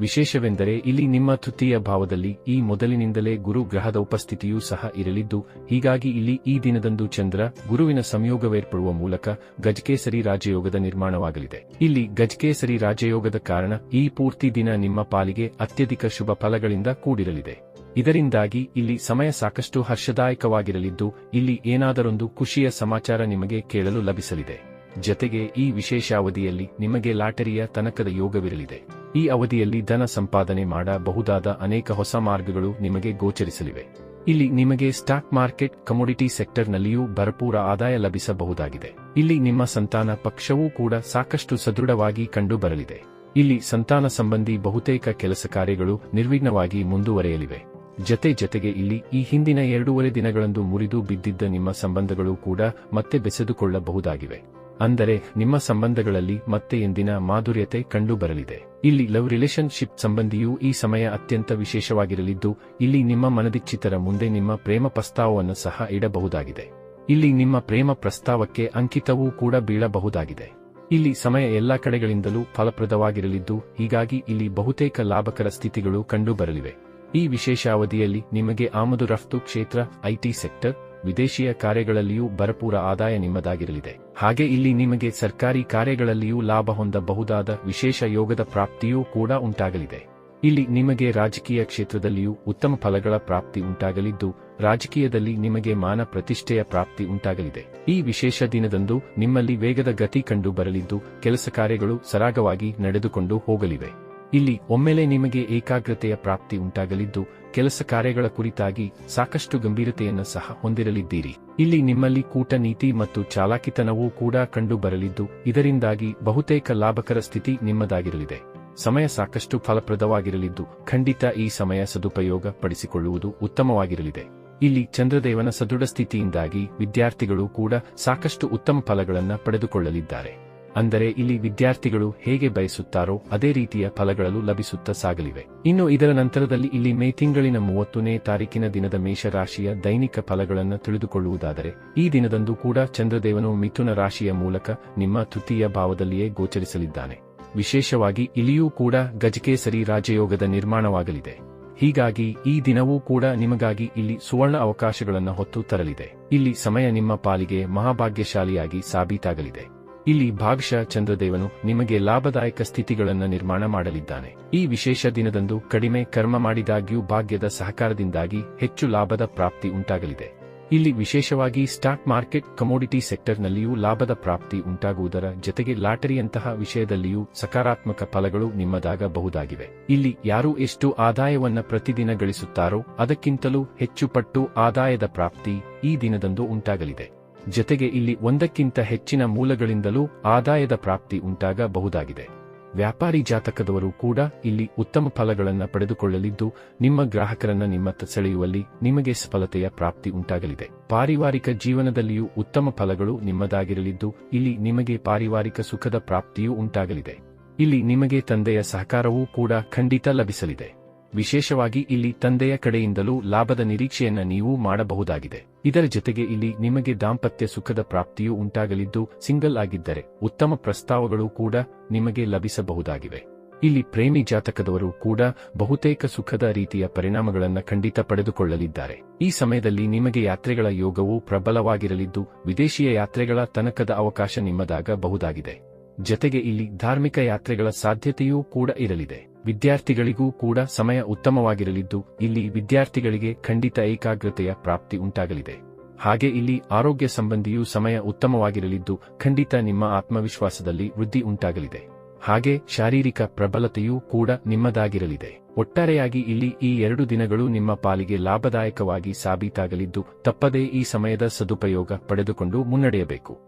ವಿಶೇಷವೆಂದರೆ ಇಲ್ಲಿ ನಿಮ್ಮ ತೃತೀಯ ಭಾವದಲ್ಲಿ ಈ ಮೊದಲಿನಿಂದಲೇ ಗುರು ಗ್ರಹದ ಉಪಸ್ಥಿತಿಯೂ ಸಹ ಇರಲಿದ್ದು, ಹೀಗಾಗಿ ಇಲ್ಲಿ ಈ ದಿನದಂದು ಚಂದ್ರ ಗುರುವಿನ ಸಂಯೋಗವೇರ್ಪಡುವ ಮೂಲಕ ಗಜಕೇಸರಿ ರಾಜಯೋಗದ ನಿರ್ಮಾಣವಾಗಲಿದೆ. ಇಲ್ಲಿ ಗಜಕೇಸರಿ ರಾಜಯೋಗದ ಕಾರಣ ಈ ಪೂರ್ತಿ ದಿನ ನಿಮ್ಮ ಪಾಲಿಗೆ ಅತ್ಯಧಿಕ ಶುಭ ಫಲಗಳಿಂದ ಕೂಡಿರಲಿದೆ. ಇದರಿಂದಾಗಿ ಇಲ್ಲಿ ಸಮಯ ಸಾಕಷ್ಟು ಹರ್ಷದಾಯಕವಾಗಿರಲಿದ್ದು, ಇಲ್ಲಿ ಏನಾದರೊಂದು ಖುಷಿಯ ಸಮಾಚಾರ ನಿಮಗೆ ಕೇಳಲು ಲಭಿಸಲಿದೆ. ಜತೆಗೆ ಈ ವಿಶೇಷಾವಧಿಯಲ್ಲಿ ನಿಮಗೆ ಲಾಟರಿಯ ತನಕದ ಯೋಗವಿರಲಿದೆ. ಈ ಅವಧಿಯಲ್ಲಿ ಧನ ಸಂಪಾದನೆ ಮಾಡಬಹುದಾದ ಅನೇಕ ಹೊಸ ಮಾರ್ಗಗಳು ನಿಮಗೆ ಗೋಚರಿಸಲಿವೆ. ಇಲ್ಲಿ ನಿಮಗೆ ಸ್ಟಾಕ್ ಮಾರ್ಕೆಟ್, ಕಮೋಡಿಟಿ ಸೆಕ್ಟರ್ನಲ್ಲಿಯೂ ಭರಪೂರ ಆದಾಯ ಲಭಿಸಬಹುದಾಗಿದೆ. ಇಲ್ಲಿ ನಿಮ್ಮ ಸಂತಾನ ಪಕ್ಷವೂ ಕೂಡ ಸಾಕಷ್ಟು ಸದೃಢವಾಗಿ ಕಂಡುಬರಲಿದೆ. ಇಲ್ಲಿ ಸಂತಾನ ಸಂಬಂಧಿ ಬಹುತೇಕ ಕೆಲಸ ಕಾರ್ಯಗಳು ನಿರ್ವಿಘ್ನವಾಗಿ ಮುಂದುವರೆಯಲಿವೆ. ಜತೆ ಜತೆಗೆ ಇಲ್ಲಿ ಈ ಹಿಂದಿನ ಎರಡೂವರೆ ದಿನಗಳಂದು ಮುರಿದು ಬಿದ್ದಿದ್ದ ನಿಮ್ಮ ಸಂಬಂಧಗಳು ಕೂಡ ಮತ್ತೆ ಬೆಸೆದುಕೊಳ್ಳಬಹುದಾಗಿವೆ. ಅಂದರೆ ನಿಮ್ಮ ಸಂಬಂಧಗಳಲ್ಲಿ ಮತ್ತೆ ಎಂದಿನ ಮಾಧುರ್ಯತೆ ಕಂಡುಬರಲಿದೆ. ಇಲ್ಲಿ ಲವ್ ರಿಲೇಶನ್ಶಿಪ್ ಸಂಬಂಧಿಯೂ ಈ ಸಮಯ ಅತ್ಯಂತ ವಿಶೇಷವಾಗಿರಲಿದ್ದು, ಇಲ್ಲಿ ನಿಮ್ಮ ಮನದಿಚ್ಛಿತರ ಮುಂದೆ ನಿಮ್ಮ ಪ್ರೇಮ ಪ್ರಸ್ತಾವವನ್ನು ಸಹ ಇಡಬಹುದಾಗಿದೆ. ಇಲ್ಲಿ ನಿಮ್ಮ ಪ್ರೇಮ ಪ್ರಸ್ತಾವಕ್ಕೆ ಅಂಕಿತವೂ ಕೂಡ ಬೀಳಬಹುದಾಗಿದೆ. ಇಲ್ಲಿ ಸಮಯ ಎಲ್ಲಾ ಕಡೆಗಳಿಂದಲೂ ಫಲಪ್ರದವಾಗಿರಲಿದ್ದು, ಹೀಗಾಗಿ ಇಲ್ಲಿ ಬಹುತೇಕ ಲಾಭಕರ ಸ್ಥಿತಿಗಳು ಕಂಡುಬರಲಿವೆ. ಈ ವಿಶೇಷ ಅವಧಿಯಲ್ಲಿ ನಿಮಗೆ ಆಮದು ರಫ್ತು ಕ್ಷೇತ್ರ ಐಟಿ ಸೆಕ್ಟರ್ ವಿದೇಶಿಯ ಕಾರ್ಯಗಳಲ್ಲಿಯೂ ಭರಪೂರ ಆದಾಯ ನಿಮ್ಮದಾಗಿರಲಿದೆ. ಹಾಗೆ ಇಲ್ಲಿ ನಿಮಗೆ ಸರ್ಕಾರಿ ಕಾರ್ಯಗಳಲ್ಲಿಯೂ ಲಾಭ ಹೊಂದಬಹುದಾದ ವಿಶೇಷ ಯೋಗದ ಪ್ರಾಪ್ತಿಯೂ ಕೂಡ ಉಂಟಾಗಲಿದೆ. ಇಲ್ಲಿ ನಿಮಗೆ ರಾಜಕೀಯ ಕ್ಷೇತ್ರದಲ್ಲಿಯೂ ಉತ್ತಮ ಫಲಗಳ ಪ್ರಾಪ್ತಿ ಉಂಟಾಗಲಿದ್ದು, ರಾಜಕೀಯದಲ್ಲಿ ನಿಮಗೆ ಮಾನ ಪ್ರತಿಷ್ಠೆಯ ಪ್ರಾಪ್ತಿ ಉಂಟಾಗಲಿದೆ. ಈ ವಿಶೇಷ ದಿನದಂದು ನಿಮ್ಮಲ್ಲಿ ವೇಗದ ಗತಿ ಕಂಡು ಬರಲಿದ್ದು ಕೆಲಸ ಕಾರ್ಯಗಳು ಸರಾಗವಾಗಿ ನಡೆದುಕೊಂಡು ಹೋಗಲಿವೆ. ಇಲ್ಲಿ ಒಮ್ಮೆಲೆ ನಿಮಗೆ ಏಕಾಗ್ರತೆಯ ಪ್ರಾಪ್ತಿ ಉಂಟಾಗಲಿದ್ದು, ಕೆಲಸ ಕಾರ್ಯಗಳ ಕುರಿತಾಗಿ ಸಾಕಷ್ಟು ಗಂಭೀರತೆಯನ್ನು ಸಹ ಹೊಂದಿರಲಿದ್ದೀರಿ. ಇಲ್ಲಿ ನಿಮ್ಮಲ್ಲಿ ಕೂಟ ನೀತಿ ಮತ್ತು ಚಾಲಾಕಿತನವೂ ಕೂಡ ಕಂಡು ಬರಲಿದ್ದು, ಇದರಿಂದಾಗಿ ಬಹುತೇಕ ಲಾಭಕರ ಸ್ಥಿತಿ ನಿಮ್ಮದಾಗಿರಲಿದೆ. ಸಮಯ ಸಾಕಷ್ಟು ಫಲಪ್ರದವಾಗಿರಲಿದ್ದು, ಖಂಡಿತ ಈ ಸಮಯ ಸದುಪಯೋಗ ಪಡಿಸಿಕೊಳ್ಳುವುದು ಉತ್ತಮವಾಗಿರಲಿದೆ. ಇಲ್ಲಿ ಚಂದ್ರದೇವನ ಸದೃಢ ಸ್ಥಿತಿಯಿಂದಾಗಿ ವಿದ್ಯಾರ್ಥಿಗಳು ಕೂಡ ಸಾಕಷ್ಟು ಉತ್ತಮ ಫಲಗಳನ್ನು ಪಡೆದುಕೊಳ್ಳಲಿದ್ದಾರೆ. ಅಂದರೆ ಇಲ್ಲಿ ವಿದ್ಯಾರ್ಥಿಗಳು ಹೇಗೆ ಬಯಸುತ್ತಾರೋ ಅದೇ ರೀತಿಯ ಫಲಗಳು ಲಭಿಸುತ್ತಾ ಸಾಗಲಿವೆ. ಇನ್ನು ಇದರ ನಂತರದಲ್ಲಿ ಇಲ್ಲಿ ಮೇ ತಿಂಗಳಿನ ಮೂವತ್ತನೇ ತಾರೀಕಿನ ದಿನದ ಮೇಷರಾಶಿಯ ದೈನಿಕ ಫಲಗಳನ್ನು ತಿಳಿದುಕೊಳ್ಳುವುದಾದರೆ, ಈ ದಿನದಂದು ಕೂಡ ಚಂದ್ರದೇವನು ಮಿಥುನ ರಾಶಿಯ ಮೂಲಕ ನಿಮ್ಮ ತೃತೀಯ ಭಾವದಲ್ಲಿಯೇ ಗೋಚರಿಸಲಿದ್ದಾನೆ. ವಿಶೇಷವಾಗಿ ಇಲ್ಲಿಯೂ ಕೂಡ ಗಜಕೇಸರಿ ರಾಜಯೋಗದ ನಿರ್ಮಾಣವಾಗಲಿದೆ. ಹೀಗಾಗಿ ಈ ದಿನವೂ ಕೂಡ ನಿಮಗಾಗಿ ಇಲ್ಲಿ ಸುವರ್ಣ ಅವಕಾಶಗಳನ್ನು ಹೊತ್ತು ತರಲಿದೆ. ಇಲ್ಲಿ ಸಮಯ ನಿಮ್ಮ ಪಾಲಿಗೆ ಮಹಾಭಾಗ್ಯಶಾಲಿಯಾಗಿ ಸಾಬೀತಾಗಲಿದೆ. ಇಲ್ಲಿ ಭಾಗಶಃ ಚಂದ್ರದೇವನು ನಿಮಗೆ ಲಾಭದಾಯಕ ಸ್ಥಿತಿಗಳನ್ನು ನಿರ್ಮಾಣ ಮಾಡಲಿದ್ದಾನೆ. ಈ ವಿಶೇಷ ದಿನದಂದು ಕಡಿಮೆ ಕರ್ಮ ಮಾಡಿದಾಗ್ಯೂ ಭಾಗ್ಯದ ಸಹಕಾರದಿಂದಾಗಿ ಹೆಚ್ಚು ಲಾಭದ ಪ್ರಾಪ್ತಿ ಉಂಟಾಗಲಿದೆ. ಇಲ್ಲಿ ವಿಶೇಷವಾಗಿ ಸ್ಟಾಕ್ ಮಾರ್ಕೆಟ್ ಕಮೋಡಿಟಿ ಸೆಕ್ಟರ್ನಲ್ಲಿಯೂ ಲಾಭದ ಪ್ರಾಪ್ತಿ ಉಂಟಾಗುವುದರ ಜೊತೆಗೆ ಲಾಟರಿಯಂತಹ ವಿಷಯದಲ್ಲಿಯೂ ಸಕಾರಾತ್ಮಕ ಫಲಗಳು ನಿಮ್ಮದಾಗಬಹುದಾಗಿವೆ. ಇಲ್ಲಿ ಯಾರು ಎಷ್ಟು ಆದಾಯವನ್ನು ಪ್ರತಿದಿನ ಗಳಿಸುತ್ತಾರೋ ಅದಕ್ಕಿಂತಲೂ ಹೆಚ್ಚು ಪಟ್ಟು ಆದಾಯದ ಪ್ರಾಪ್ತಿ ಈ ದಿನದಂದು ಉಂಟಾಗಲಿದೆ. ಜತೆಗೆ ಇಲ್ಲಿ ಒಂದಕ್ಕಿಂತ ಹೆಚ್ಚಿನ ಮೂಲಗಳಿಂದಲೂ ಆದಾಯದ ಪ್ರಾಪ್ತಿ ಉಂಟಾಗಬಹುದಾಗಿದೆ. ವ್ಯಾಪಾರಿ ಜಾತಕದವರು ಕೂಡ ಇಲ್ಲಿ ಉತ್ತಮ ಫಲಗಳನ್ನು ಪಡೆದುಕೊಳ್ಳಲಿದ್ದು, ನಿಮ್ಮ ಗ್ರಾಹಕರನ್ನ ನಿಮ್ಮತ್ತ ಸೆಳೆಯುವಲ್ಲಿ ನಿಮಗೆ ಸಫಲತೆಯ ಪ್ರಾಪ್ತಿ ಉಂಟಾಗಲಿದೆ. ಪಾರಿವಾರಿಕ ಜೀವನದಲ್ಲಿಯೂ ಉತ್ತಮ ಫಲಗಳು ನಿಮ್ಮದಾಗಿರಲಿದ್ದು, ಇಲ್ಲಿ ನಿಮಗೆ ಪಾರಿವಾರಿಕ ಸುಖದ ಪ್ರಾಪ್ತಿಯೂ ಉಂಟಾಗಲಿದೆ. ಇಲ್ಲಿ ನಿಮಗೆ ತಂದೆಯ ಸಹಕಾರವೂ ಕೂಡ ಖಂಡಿತ ಲಭಿಸಲಿದೆ. ವಿಶೇಷವಾಗಿ ಇಲ್ಲಿ ತಂದೆಯ ಕಡೆಯಿಂದಲೂ ಲಾಭದ ನಿರೀಕ್ಷೆಯನ್ನ ನೀವು ಮಾಡಬಹುದಾಗಿದೆ. ಇದರ ಜೊತೆಗೆ ಇಲ್ಲಿ ನಿಮಗೆ ದಾಂಪತ್ಯ ಸುಖದ ಪ್ರಾಪ್ತಿಯೂ ಉಂಟಾಗಲಿದ್ದು, ಸಿಂಗಲ್ ಆಗಿದ್ದರೆ ಉತ್ತಮ ಪ್ರಸ್ತಾವಗಳು ಕೂಡ ನಿಮಗೆ ಲಭಿಸಬಹುದಾಗಿವೆ. ಇಲ್ಲಿ ಪ್ರೇಮಿ ಜಾತಕದವರು ಕೂಡ ಬಹುತೇಕ ಸುಖದ ರೀತಿಯ ಪರಿಣಾಮಗಳನ್ನು ಖಂಡಿತ ಪಡೆದುಕೊಳ್ಳಲಿದ್ದಾರೆ. ಈ ಸಮಯದಲ್ಲಿ ನಿಮಗೆ ಯಾತ್ರೆಗಳ ಯೋಗವು ಪ್ರಬಲವಾಗಿರಲಿದ್ದು, ವಿದೇಶಿಯ ಯಾತ್ರೆಗಳ ತನಕದ ಅವಕಾಶ ನಿಮ್ಮದಾಗಬಹುದಾಗಿದೆ. ಜತೆಗೆ ಇಲ್ಲಿ ಧಾರ್ಮಿಕ ಯಾತ್ರೆಗಳ ಸಾಧ್ಯತೆಯೂ ಕೂಡ ಇರಲಿದೆ. ವಿದ್ಯಾರ್ಥಿಗಳಿಗೂ ಕೂಡ ಸಮಯ ಉತ್ತಮವಾಗಿರಲಿದ್ದು, ಇಲ್ಲಿ ವಿದ್ಯಾರ್ಥಿಗಳಿಗೆ ಖಂಡಿತ ಏಕಾಗ್ರತೆಯ ಪ್ರಾಪ್ತಿ ಉಂಟಾಗಲಿದೆ. ಹಾಗೆ ಇಲ್ಲಿ ಆರೋಗ್ಯ ಸಂಬಂಧಿಯೂ ಸಮಯ ಉತ್ತಮವಾಗಿರಲಿದ್ದು, ಖಂಡಿತ ನಿಮ್ಮ ಆತ್ಮವಿಶ್ವಾಸದಲ್ಲಿ ವೃದ್ಧಿ ಉಂಟಾಗಲಿದೆ. ಹಾಗೆ ಶಾರೀರಿಕ ಪ್ರಬಲತೆಯೂ ಕೂಡ ನಿಮ್ಮದಾಗಿರಲಿದೆ. ಒಟ್ಟಾರೆಯಾಗಿ ಇಲ್ಲಿ ಈ ಎರಡು ದಿನಗಳು ನಿಮ್ಮ ಪಾಲಿಗೆ ಲಾಭದಾಯಕವಾಗಿ ಸಾಬೀತಾಗಲಿದ್ದು, ತಪ್ಪದೇ ಈ ಸಮಯದ ಸದುಪಯೋಗ ಪಡೆದುಕೊಂಡು ಮುನ್ನಡೆಯಬೇಕು.